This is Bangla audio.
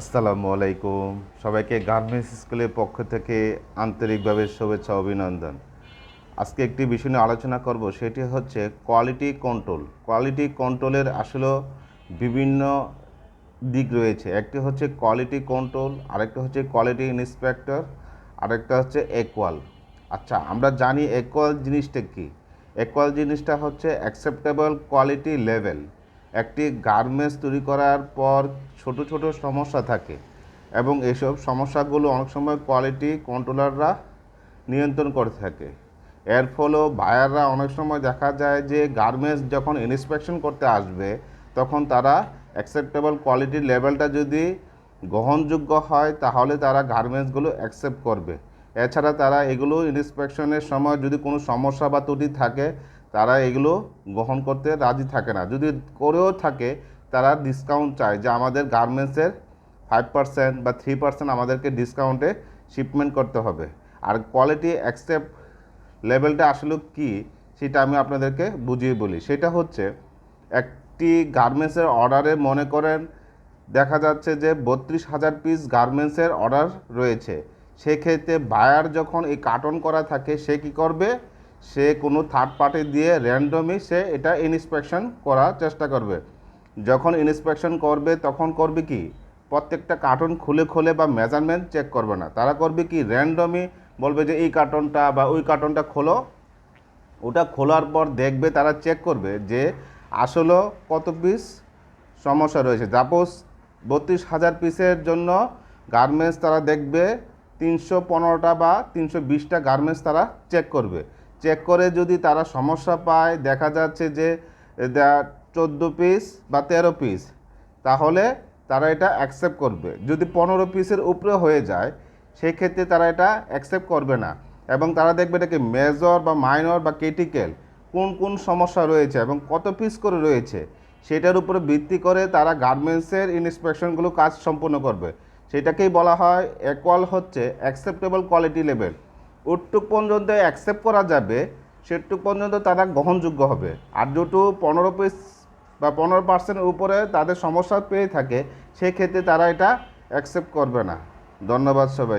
আসসালামু আলাইকুম। সবাইকে গার্মেন্টস স্কুলের পক্ষ থেকে আন্তরিকভাবে শুভেচ্ছা, অভিনন্দন। আজকে একটি বিষয় নিয়ে আলোচনা করব, সেটি হচ্ছে কোয়ালিটি কন্ট্রোল কোয়ালিটি কন্ট্রোলের আসলে বিভিন্ন দিক রয়েছে। একটি হচ্ছে কোয়ালিটি কন্ট্রোল আরেকটা হচ্ছে কোয়ালিটি ইন্সপেক্টর আরেকটা হচ্ছে একুয়াল আচ্ছা আমরা জানি একোয়াল জিনিসটা কি? একোয়াল জিনিসটা হচ্ছে অ্যাকসেপ্টেবল কোয়ালিটি লেভেল একটি গার্মেন্টস তৈরি করার পর ছোট ছোট সমস্যা থাকে এবং এসব সমস্যাগুলো অনেক সময় কোয়ালিটি কন্ট্রোলাররা নিয়ন্ত্রণ করে থাকে। এর ফলেও বায়াররা অনেক সময় দেখা যায় যে গার্মেন্টস যখন ইন্সপেকশন করতে আসবে, তখন তারা অ্যাকসেপ্টেবল কোয়ালিটির লেভেলটা যদি গ্রহণযোগ্য হয়, তাহলে তারা গার্মেন্টসগুলো অ্যাকসেপ্ট করবে। এছাড়া তারা এগুলো ইন্সপেকশনের সময় যদি কোনো সমস্যা বা ত্রুটি থাকে তারা এগুলো গ্রহণ করতে রাজি থাকে না। যদি করেও থাকে, তারা ডিসকাউন্ট চায় যে আমাদের গার্মেন্টসের ফাইভ পার্সেন্ট বা থ্রি পার্সেন্ট আমাদেরকে ডিসকাউন্টে শিপমেন্ট করতে হবে। আর কোয়ালিটি অ্যাকসেপ্ট লেভেলটা আসলে কি, সেটা আমি আপনাদেরকে বুঝিয়ে বলি। সেটা হচ্ছে, একটি গার্মেন্টসের অর্ডারে মনে করেন, দেখা যাচ্ছে যে বত্রিশ হাজার পিস গার্মেন্টসের অর্ডার রয়েছে। সেক্ষেত্রে বায়ার যখন এই কার্টন করা থাকে, সে কি করবে? সে কোনো থার্ড পার্টি দিয়ে র্যান্ডমই সে এটা ইন্সপেকশন করার চেষ্টা করবে। যখন ইন্সপেকশন করবে, তখন করবে কি? প্রত্যেকটা কার্টন খুলে খুলে বা মেজারমেন্ট চেক করবে না। তারা করবে কি? র্যান্ডমই বলবে যে এই কার্টনটা বা ওই কার্টনটা খোলো। ওটা খোলার পর দেখবে তারা চেক করবে যে আসলে কত পিস সমস্যা রয়েছে। সাপোজ বত্রিশ হাজার পিসের জন্য গার্মেন্টস তারা দেখবে, তিনশো পনেরোটা বা তিনশো বিশটা গার্মেন্টস তারা চেক করবে। চেক করে যদি তারা সমস্যা পায়, দেখা যাচ্ছে যে চোদ্দ পিস বা তেরো পিস তাহলে তারা এটা অ্যাকসেপ্ট করবে। যদি পনেরো পিসের উপরে হয়ে যায় সেই ক্ষেত্রে তারা এটা অ্যাকসেপ্ট করবে না। এবং তারা দেখবে এটাকে মেজর বা মাইনর বা ক্রিটিক্যাল কোন কোন সমস্যা রয়েছে এবং কত পিস করে রয়েছে, সেটার উপরে ভিত্তি করে তারা গার্মেন্টসের ইন্সপেকশনগুলো কাজ সম্পূর্ণ করবে। সেটাকেই বলা হয় একুয়াল হচ্ছে অ্যাকসেপ্টেবল কোয়ালিটি লেভেল ওটুক পর্যন্ত অ্যাকসেপ্ট করা যাবে, সেটুক পর্যন্ত তারা গ্রহণযোগ্য হবে। আর যেটু পনেরো পিস বা পনেরো পার্সেন্ট উপরে তাদের সমস্যা পেয়ে থাকে, সেক্ষেত্রে তারা এটা অ্যাকসেপ্ট করবে না। ধন্যবাদ সবাই